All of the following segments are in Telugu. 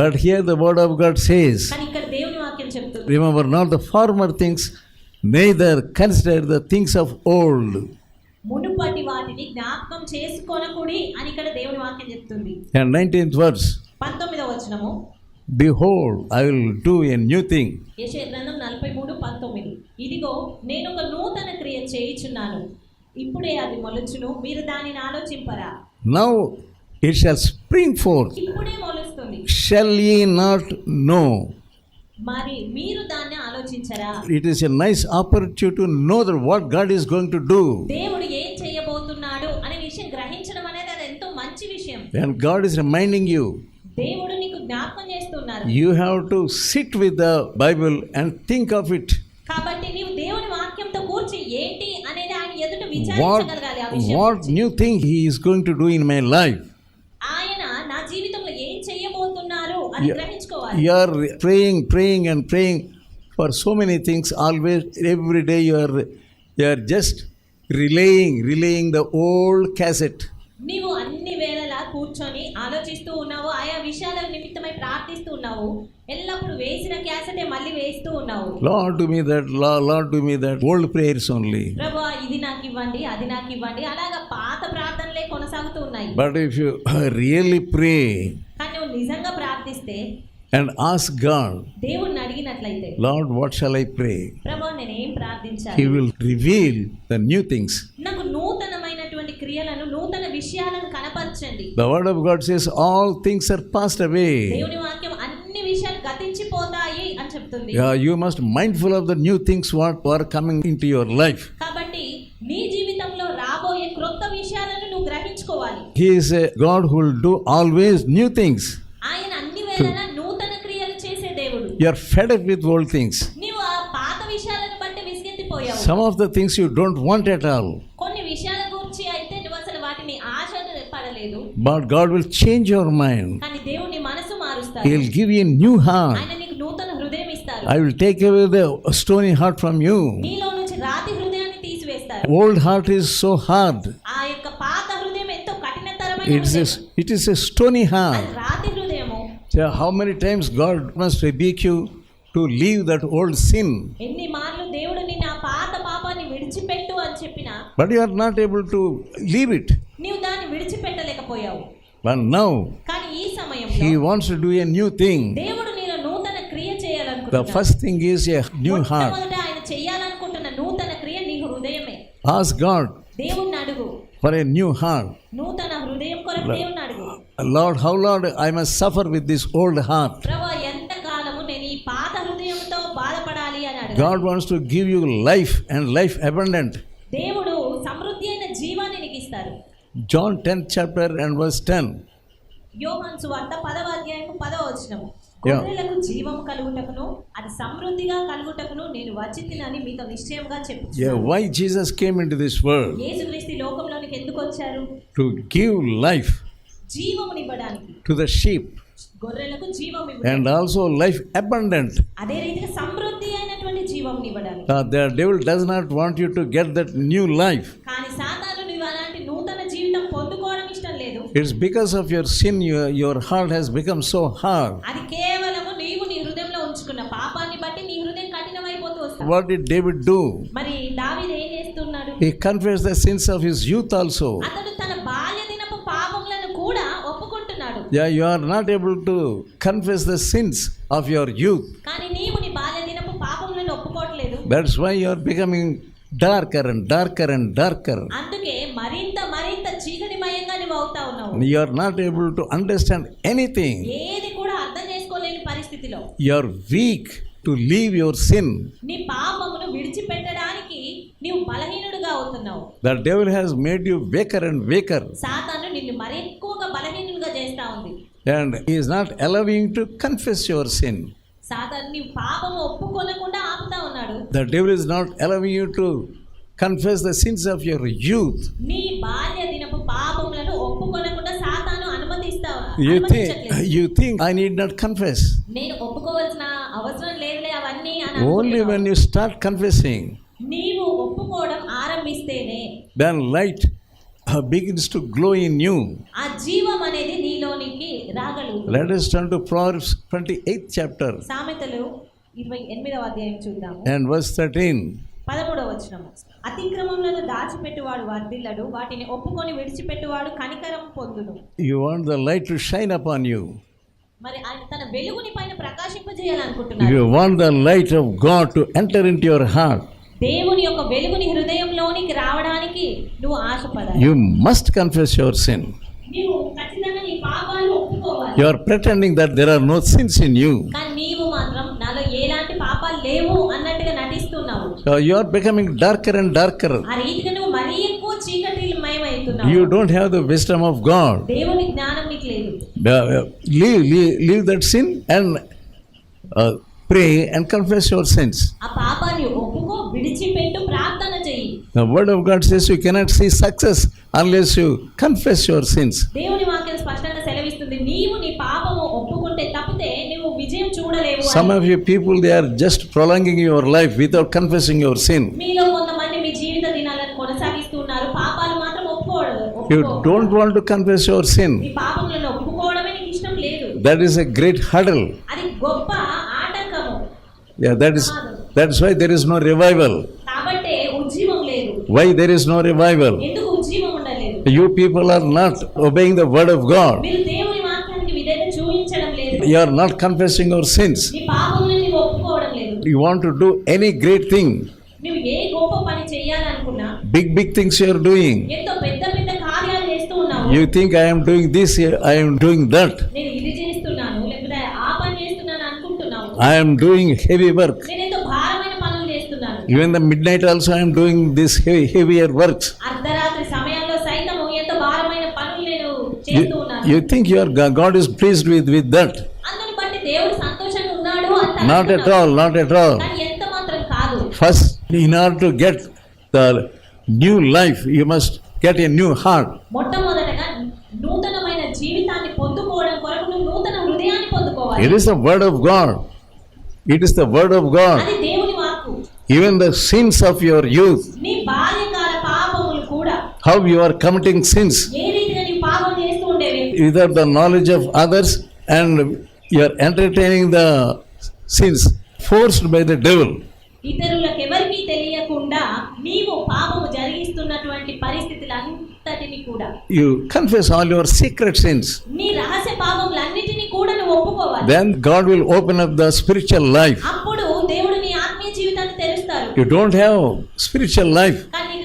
But here the word of God says, కానీ ఇక్కడ దేవుని వాక్యం చెప్తుంది. Remember not the former things, neither consider the things of old. మునుపటి వాటిని జ్ఞాపకం చేసుకొనకుడి అని ఇక్కడ దేవుని వాక్యం చెప్తుంది. And 19th verse పంతొమ్మిదవ వచనము. Behold, I will do a new thing. యెషయా గ్రంథం నలభై మూడు పంతొమ్మిది. ఇదిగో నేను ఒక నూతన క్రియ చేయుచున్నాను. ఇప్పుడే అది మొలుచును. మీరు దానిని ఆలోచింపరా. Now it shall spring forth. ఇప్పుడే మొలుస్తుంది Shall ye not know? మరి మీరు దాన్ని ఆలోచించరా It is a nice opportunity to know that what God is going to do. దేవుడు ఏం చేయబోతున్నాడు అనే విషయం గ్రహించడం అనేది అది ఎంతో మంచి విషయం And God is reminding you, దేవుడు నీకు జ్ఞాపకం చేస్తున్నారు you have to sit with the Bible and think of it. కాబట్టి నీవు దేవుని వాక్యంతో కూర్చి ఏంటి అనేది ఆయన ఎదుట What, విచారించగలగాలి ఆ విషయం what new thing He is going to do in my life. You are praying, praying, and praying for so many things. Always, every day, you are, you are just relaying, relaying the old cassette. నీవు అన్ని వేళలా కూర్చొని ఆలోచిస్తూ ఉన్నావు ఆయా విషయాల నిమిత్తమై ప్రార్థిస్తూ ఉన్నావు ఎల్లప్పుడు వేసిన క్యాసెటే మళ్ళీ వేస్తూ ఉన్నావు Lord, do me that, Lord, Lord, do me that. Old prayers only. ప్రభా ఇది నాకు ఇవ్వండి అది నాకు ఇవ్వండి అలాగా పాత ప్రార్థనలే కొనసాగుతూ ఉన్నాయి But if you really pray కానీ నిజంగా ప్రార్థిస్తే and ask God, దేవుణ్ణి అడిగినట్లయితే Lord, what shall I pray? ప్రభా నేను ఏం ప్రార్థించాలి He will reveal the new things. నాకు నూతనమైనటువంటి క్రియలను నూతన విషయాలను కనపరచండి The Word of God says, All things are passed away. దేవుని వాక్యం అన్ని విషయాలు గతించిపోతాయి అని చెప్తుంది Yeah, you must mindful of the new things what are coming into your life. కాబట్టి నీ జీవితంలో రాబోయే క్రొత్త విషయాలను నువ్వు గ్రహించుకోవాలి He is a God who will do always new things. ఆయన అన్ని వేళలా నూతన క్రియలు చేసే దేవుడు You are fed up with old things. నీవు ఆ పాత విషయాలను బట్టి విసిగెత్తిపోయావు Some of the things you don't want at all. కొన్ని విషయాల గురించి అయితే నువ్వు అసలు వాటిని ఆశ పడలేదు But God will change your mind. కానీ దేవుని మనసు మారుస్తారు He will give you a new heart. ఆయన నీకు నూతన హృదయం ఇస్తారు I will take away the stony heart from you. నీలో నుంచి రాతి హృదయాన్ని తీసివేస్తారు Old heart is so hard. ఆ యొక్క పాత హృదయం ఎంతో కఠినతరమైన It is హృదయం. a, it is So how many times God must rebuke you to leave that old sin? ఎన్ని మార్లు దేవుడు నిన్ను ఆ పాత పాపాన్ని విడిచిపెట్టు అని చెప్పినా But you are not able to leave it. నీవు దాన్ని విడిచిపెట్టలేకపోయావు But now కానీ ఈ సమయంలో He wants to do a new thing. దేవుడు నీలో నూతన క్రియ The చేయాలనుకుంటున్నాడు first thing is a new heart. మొట్టమొదట ఆయన చేయాలనుకుంటున్న నూతన క్రియ నీ హృదయమే Ask God దేవుణ్ణి అడుగు for a new heart. నూతన ప్రభా ఎంత కాలము నేను ఈ పాత హృదయంతో బాధపడాలి అని అడుగు God wants to give you life and life abundant. దేవుడు సమృద్ధి అయిన జీవాన్ని నీకు ఇస్తారు John 10th chapter and verse 10. యోహాన్ సువార్త పదవ అధ్యాయము పదవ వచనము. గొర్రెలకు జీవం కలుగుటకును అది సమృద్ధిగా కలుగుటకును నేను వచ్చితినని మీతో నిశ్చయంగా చెప్పు Yeah, why Jesus came into this world? యేసుక్రీస్తు లోకంలోనికి ఎందుకు వచ్చారు To give life జీవమునివ్వడానికి to the sheep గొర్రెలకు జీవం and ఇవ్వడానికి also life abundant. అదే రీతిగా సమృద్ధి అయినటువంటి జీవం ఇవ్వడానికి Uh, the devil does not want you to get that new life. కానీ సాతాను నువ్వు అలాంటి నూతన జీవితం పొందుకోవడం ఇష్టం లేదు It's because of your sin, your, your heart has become so hard. అది కేవలము నీవు నీ హృదయంలో ఉంచుకున్న పాపాన్ని బట్టి నీ హృదయం కఠినమైపోతూ వస్తుంది What did David do? మరి దావీదు ఏం చేస్తున్నాడు He confessed the sins of his youth also. అతడు you are not able to confess the sins of your youth. కానీ నీవు నీ బాల్య దినపు పాపములను ఒప్పుకోవట్లేదు That's why you are becoming darker and darker and darker. అందుకే మరింత మరింత చీకటిమయంగా నువ్వు అవుతా ఉన్నావు You are not able to understand anything. ఏది కూడా అర్థం చేసుకోలేని పరిస్థితిలో You are weak to leave your sin. నీ పాపమును విడిచిపెట్టడానికి నీవు బలహీనుడుగా అవుతున్నావు The devil has made you weaker and weaker, సాతాను నిన్ను మరి ఎక్కువగా బలహీనుడుగా చేస్తా ఉంది and he is not allowing you to confess your sin. సాతాను నీ పాపము ఒప్పుకొనకుండా ఆపుతా ఉన్నాడు The devil is not allowing you to confess the sins of your youth. నీ బాల్య దినపు పాపములను ఒప్పుకొనకుండా సాతాను అనుమతిస్తా You think అనుమతించట్లేదు. you think I need not confess. నేను ఒప్పుకోవాల్సిన అవసరం లేదులే అవన్నీ అనుకుంటున్నావు. when you start confessing, నీవు ఒప్పుకోవడం ఆరంభిస్తేనే then light uh, begins to glow in you. ఆ రాగలవు Let us turn to Proverbs 28th chapter సామెతలు ఇరవై ఎనిమిదవ అధ్యాయం చూద్దాము and verse 13. పదమూడవ వచనము అతిక్రమములను దాచిపెట్టువాడు వర్ధిల్లడు వాటిని ఒప్పుకొని విడిచిపెట్టువాడు కనికరం పొందును You want the light to shine upon you. మరి ఆయన తన వెలుగుని పైన ప్రకాశింపజేయాలనుకుంటున్నాడు You want the light of God to enter into your heart. దేవుని యొక్క వెలుగుని హృదయంలోనికి రావడానికి నువ్వు ఆశపడాలి You must confess your sin. నీవు ఖచ్చితంగా నీ పాపాలను ఒప్పుకోవాలి You are pretending that there are no sins in you. కానీ నీవు మాత్రం నాలో ఎలాంటి పాపాలు లేవు అన్నట్టుగా నటిస్తున్నావు So you are becoming darker and darker. ఆ రీతిగా నువ్వు మరీ ఎక్కువ చీకటిమయమవుతున్నావు You don't have the wisdom of God. దేవుని జ్ఞానం నీకు లేదు Uh, leave, leave, leave that sin and uh, pray and confess your sins. ఆ పాపాన్ని ఒప్పుకో విడిచిపెట్టు ప్రార్థన The word of God says you cannot see success unless you confess your sins. దేవుని వాక్యం స్పష్టంగా సెలవిస్తుంది నీవు నీ పాపము ఒప్పుకుంటే తప్పితే నువ్వు విజయం చూడలేవు Some అని. of you people they are just prolonging your life without confessing your sin. మీలో కొంతమంది మీ జీవిత దినాలను కొనసాగిస్తున్నారు పాపాలు మాత్రం ఒప్పుకోడు You ఒప్పుకో. don't want to confess your sin. నీ పాపములను ఒప్పుకోవడమే నీకు ఇష్టం లేదు That is a great hurdle. అది గొప్ప ఆటంకము Yeah, that is that's why there is no revival. Why there is no revival? You people are not obeying the word of God. You are not confessing your sins. You want to do any great thing. Big, big things you are doing. You think I am doing this, I am doing that. I am doing heavy work. Even the midnight also I am doing this heavy, heavier works. అర్ధరాత్రి సమయంలో సైతము ఎంతో భారమైన పనులు నేను చేస్తూ You, ఉన్నాను you think your God is pleased with, with that? అందుని బట్టి దేవుడు సంతోషంగా ఉన్నాడు అని Not at all, not at all. కానీ ఎంత మాత్రం కాదు First, in order to get the new life, you must get a new heart. మొట్టమొదటగా నూతనమైన జీవితాన్ని పొందుకోవడం కొరకు నువ్వు నూతన హృదయాన్ని It పొందుకోవాలి is the word of God. It is the word of God. అది దేవుని వాక్కు Even the sins of your youth, నీ బాల్యకాల పాపములు కూడా how you are committing sins ఏ రీతిగా నీ పాపం చేస్తూ ఉండేవి without the knowledge of others and you are entertaining the sins forced by the devil. ఇతరులకు ఎవరికీ తెలియకుండా నీవు పాపము జరిగిస్తున్నటువంటి పరిస్థితులంతటిని కూడా You confess all your secret sins. నీ రహస్య పాపములన్నిటినీ కూడా నువ్వు ఒప్పుకోవాలి Then God will open up the spiritual life. అప్పుడు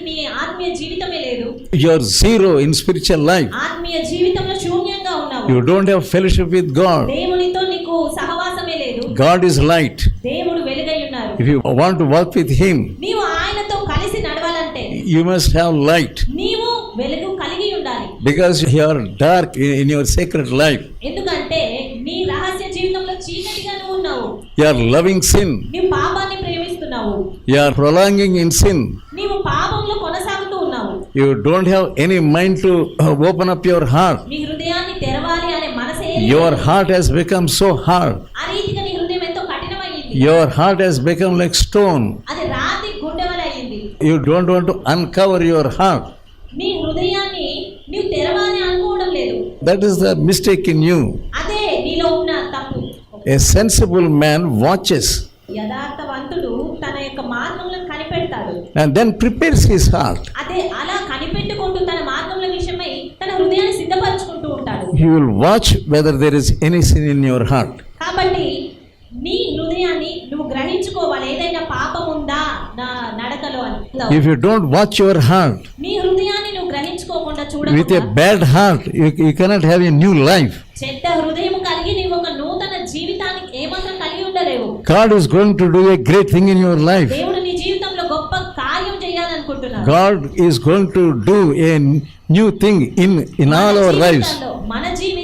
నీ ఆత్మీయ జీవితమే లేదు You are zero in spiritual life. ఆత్మీయ జీవితంలో శూన్యంగా ఉన్నావు You don't have fellowship with God. దేవునితో నీకు సహవాసమే లేదు God is light. దేవుడు వెలుగై ఉన్నారు If you want to walk with Him, నీవు ఆయనతో కలిసి నడవాలంటే you must have light నీవు వెలుగు కలిగి ఉండాలి because you are dark in in your sacred life. ఎందుకంటే నీ రహస్య జీవితంలో చీకటిగా నువ్వు ఉన్నావు You are loving sin. నీవు పాపాన్ని ప్రేమిస్తున్నావు You are prolonging in sin. నీవు పాపంలో కొనసాగుతూ ఉన్నావు You don't have any mind to uh, open up your heart. నీ హృదయాన్ని తెరవాలి అనే మనసే Your heart has become so hard. ఆ రీతిగా నీ హృదయం ఎంతో కఠినమైంది Your heart has become like stone. అది రాతి గుండెవల అయింది You don't want to uncover your heart. నీ హృదయాన్ని నీవు తెరవాలి అనుకోవడం లేదు That is the mistake in you. అదే నీలో ఉన్న తప్పు A sensible man watches యథార్థవంతుడు తన యొక్క మార్గములను and then prepares his heart. అదే అలా కనిపెట్టుకుంటూ తన మార్గముల విషయమై తన హృదయాన్ని సిద్ధపరచుకుంటూ ఉంటాడు He will watch whether there is any sin in your heart. కాబట్టి నీ హృదయాన్ని నువ్వు గ్రహించుకోవాలి ఏదైనా పాపం ఉందా నా నడకలో అని If you don't watch your heart, నీ హృదయాన్ని నువ్వు గ్రహించుకోకుండా with చూడకుండా a bad heart, you, you cannot have a new life. చెడ్డ హృదయం కలిగి నీవు ఒక నూతన జీవితానికి ఏమాత్రం కలిగి ఉండలేవు God is going to do a great thing in your life. కార్యం చేయాలనుకుంటున్నాడు God is going to do a new thing in, in all మన our lives. జీవితాల్లో- మన జీవితాల్లో